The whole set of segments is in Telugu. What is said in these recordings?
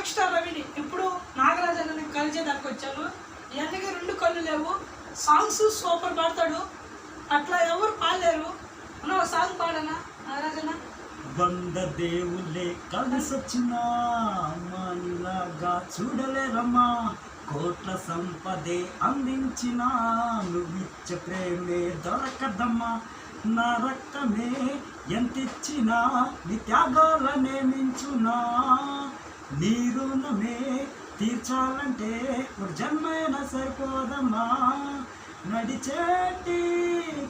రాక్ స్టార్ రవిని ఇప్పుడు నాగరాజన్నని కలిసేదానికి వచ్చాను. ఇవన్నీ రెండు కళ్ళు లేవు. సాంగ్స్ సూపర్ పాడతాడు. అట్లా ఎవరు పాడలేరు. అన్న ఒక సాంగ్ పాడనా నాగరాజన్న? వంద దేవులే కలిసొచ్చిన అమ్మానిలాగా చూడలేరమ్మా. కోట్ల సంపదే అందించిన నువ్విచ్చ ప్రేమే దొరకదమ్మా. నా రక్తమే ఎంతిచ్చినా నీ త్యాగాలనే మించునా. నీ రుణమే తీర్చాలంటే ఒక జన్మైనా సరిపోదమ్మా. నడిచేటి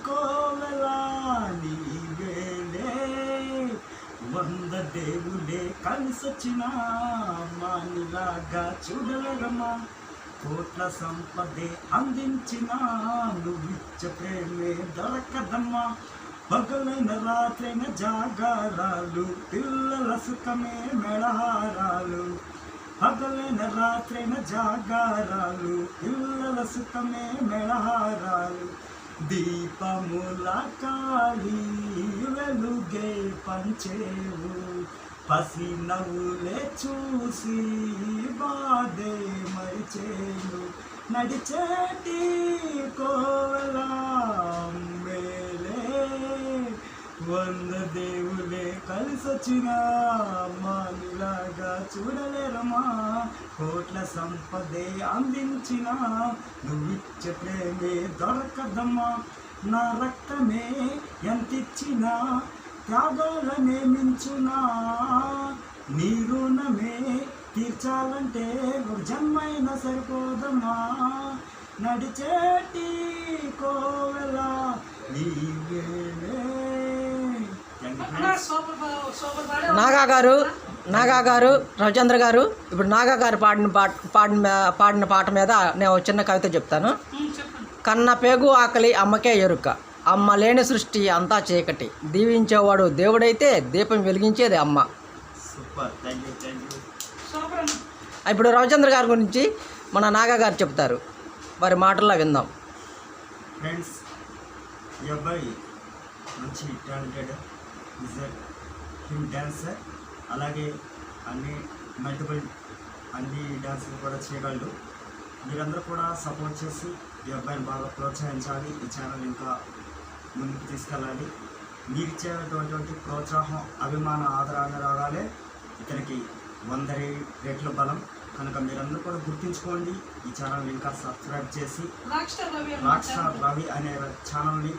కోలలా నీ వేలే. వంద దేవుడే కలిసొచ్చిన మానిలాగా చూడలేరమ్మా కోట్ల సంపదే అందించిన నువ్విచ్చ ప్రేమే దొరకదమ్మా. పగలన రాత్రైన జాగారాలు పిల్లల సుఖమే మెళహారాలు. పగలన రాత్రైన జాగారాలు పిల్లల సుఖమే మెళహారాలు. దీపముల కాళీ వెలుగే పంచేవు. పసి నవ్వులే చూసి బాధే మరిచేను. నడిచేటి కోవలా వంద దేవులే కలిసొచ్చిన మానిలాగా చూడలేరమ్మా. కోట్ల సంపదే అందించిన నువ్విచ్చే ప్రేమే దొరకదమ్మా. నా రక్తమే ఎంతిచ్చినా త్యాగాలనే మించునా. నీ రుణమే తీర్చాలంటే ఒక జన్మైన సరిపోదమ్మా. నడిచేటి కోవెలా నీవే నాగా గారు నాగా గారు రవిచంద్ర గారు ఇప్పుడు నాగా గారు పాడిన పాట పాడిన పాడిన పాట మీద నేను చిన్న కవిత చెప్తాను. కన్న పేగు ఆకలి అమ్మకే ఎరుక అమ్మ లేని సృష్టి అంతా చీకటి. దీవించేవాడు దేవుడైతే దీపం వెలిగించేది అమ్మ. ఇప్పుడు రవిచంద్ర గారి గురించి మన నాగా గారు చెప్తారు. వారి మాటల్లో విందాం. ఫ్రెండ్స్ ఈ అబ్బాయి మంచి టాలెంటెడ్. విజర్ హిమ్ డ్యాన్సర్ అలాగే అన్ని మల్టిపుల్ అన్ని డ్యాన్సులు కూడా చేయగలడు. మీరందరూ కూడా సపోర్ట్ చేసి ఈ అబ్బాయిని బాగా ప్రోత్సహించాలి. ఈ ఛానల్ ఇంకా ముందుకు తీసుకెళ్ళాలి. మీరు ఇచ్చేటటువంటి ప్రోత్సాహం అభిమాన ఆదరణ రాగాలే ఇతనికి వంద రెట్ల బలం. కనుక మీరందరూ కూడా గుర్తుంచుకోండి ఈ ఛానల్ ఇంకా సబ్స్క్రైబ్ చేసి రాక్ స్టార్ రవి అనే ఛానల్ని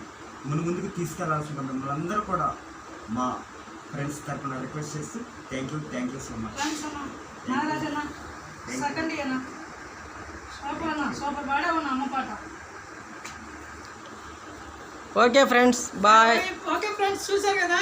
ముందు ముందుకు తీసుకెళ్ళాల్సిన మిమ్మల్ని అందరూ కూడా మా ఫ్రెండ్స్ తరఫున రిక్వెస్ట్ చేస్తూ thank you thank you so much thanks అన్న. నాగరాజన్న you. సెకండ్ అన్న. సూపర్ అన్న సూపర్ పాడావన్న అమ్మ పాట. Okay friends bye okay friends చూసారు కదా?